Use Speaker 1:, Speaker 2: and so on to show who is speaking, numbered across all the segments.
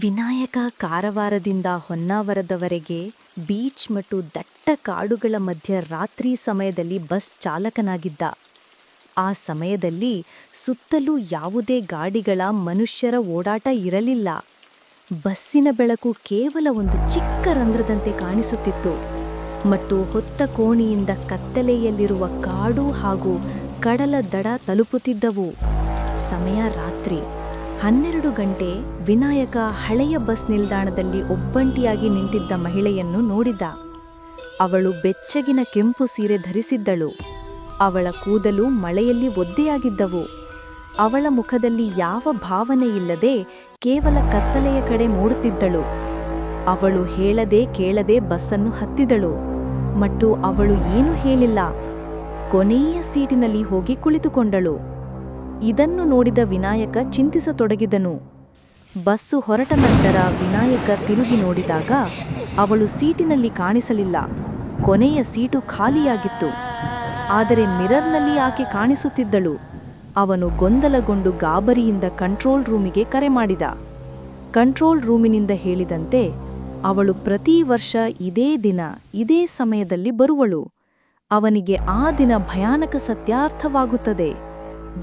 Speaker 1: Vinayaka ಕಾರವಾರದಿಂದ ಹೊನ್ನಾವರದವರೆಗೆ beach ಮತ್ತು ದಟ್ಟ ಕಾಡುಗಳ ಮಧ್ಯ ರಾತ್ರಿ ಸಮಯದಲ್ಲಿ ಬಸ್ ಚಾಲಕನಾಗಿದ್ದ. ಆ ಸಮಯದಲ್ಲಿ ಸುತ್ತಲೂ ಯಾವುದೇ ಗಾಡಿಗಳ ಮನುಷ್ಯರ ಓಡಾಟ ಇರಲಿಲ್ಲ. ಬಸ್ಸಿನ ಬೆಳಕು ಕೇವಲ ಒಂದು ಚಿಕ್ಕ ರಂಧ್ರದಂತೆ ಕಾಣಿಸುತ್ತಿತ್ತು. ಮತ್ತು ಹೊತ್ತ ಕೋಣಿಯಿಂದ ಕತ್ತಲೆಯಲ್ಲಿರುವ ಕಾಡು ಹಾಗೂ ಕಡಲ ದಡ ತಲುಪುತ್ತಿದ್ದವು. ಸಮಯ ರಾತ್ರಿ. ಹನ್ನೆರಡು ಗಂಟೆ ವಿನಾಯಕ ಹಳೆಯ ಬಸ್ ನಿಲ್ದಾಣದಲ್ಲಿ ಒಬ್ಬಂಟಿಯಾಗಿ ನಿಂತಿದ್ದ ಮಹಿಳೆಯನ್ನು ನೋಡಿದ. ಅವಳು ಬೆಚ್ಚಗಿನ ಕೆಂಪು ಸೀರೆ ಧರಿಸಿದ್ದಳು. ಅವಳ ಕೂದಲು ಮಳೆಯಲ್ಲಿ ಒದ್ದೆಯಾಗಿದ್ದವು. ಅವಳ ಮುಖದಲ್ಲಿ ಯಾವ ಭಾವನೆ ಇಲ್ಲದೆ ಕೇವಲ ಕತ್ತಲೆಯ ಕಡೆ ಮೂಡುತ್ತಿದ್ದಳು ಅವಳು ಹೇಳದೆ ಕೇಳದೆ ಬಸ್ಸನ್ನು ಹತ್ತಿದಳು. ಮತ್ತು ಅವಳು ಏನೂ ಹೇಳಿಲ್ಲ. ಕೊನೆಯ ಸೀಟಿನಲ್ಲಿ ಹೋಗಿ ಕುಳಿತುಕೊಂಡಳು. ಇದನ್ನು ನೋಡಿದ ವಿನಾಯಕ ಚಿಂತಿಸತೊಡಗಿದನು. ಬಸ್ಸು ಹೊರಟ ನಂತರ ವಿನಾಯಕ ತಿರುಗಿ ನೋಡಿದಾಗ ಅವಳು ಸೀಟಿನಲ್ಲಿ ಕಾಣಿಸಲಿಲ್ಲ. ಕೊನೆಯ ಸೀಟು ಖಾಲಿಯಾಗಿತ್ತು. ಆದರೆ ಮಿರರ್ನಲ್ಲಿ ಆಕೆ ಕಾಣಿಸುತ್ತಿದ್ದಳು. ಅವನು ಗೊಂದಲಗೊಂಡು ಗಾಬರಿಯಿಂದ ಕಂಟ್ರೋಲ್ ರೂಮಿಗೆ ಕರೆ ಮಾಡಿದ. ಕಂಟ್ರೋಲ್ ರೂಮಿನಿಂದ ಹೇಳಿದಂತೆ ಅವಳು ಪ್ರತಿ ವರ್ಷ ಇದೇ ದಿನ, ಇದೇ ಸಮಯದಲ್ಲಿ ಬರುವಳು. ಅವನಿಗೆ ಆ ದಿನ ಭಯಾನಕ ಸತ್ಯಾರ್ಥವಾಗುತ್ತದೆ.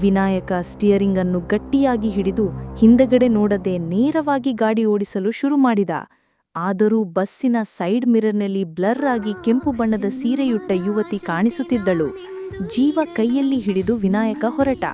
Speaker 1: ವಿನಾಯಕ ಸ್ಟಿಯರಿಂಗ್ ಅನ್ನು ಗಟ್ಟಿಯಾಗಿ ಹಿಡಿದು ಹಿಂದಗಡೆ ನೋಡದೆ ನೇರವಾಗಿ ಗಾಡಿ ಓಡಿಸಲು ಶುರು ಮಾಡಿದ. ಆದರೂ ಬಸ್ಸಿನ ಸೈಡ್ ಮಿರರ್ನಲ್ಲಿ ಬ್ಲರ್ ಆಗಿ ಕೆಂಪು ಬಣ್ಣದ ಸೀರೆಯುಟ್ಟ ಯುವತಿ ಕಾಣಿಸುತ್ತಿದ್ದಳು. ಜೀವ ಕೈಯಲ್ಲಿ ಹಿಡಿದು ವಿನಾಯಕ ಹೊರಟ.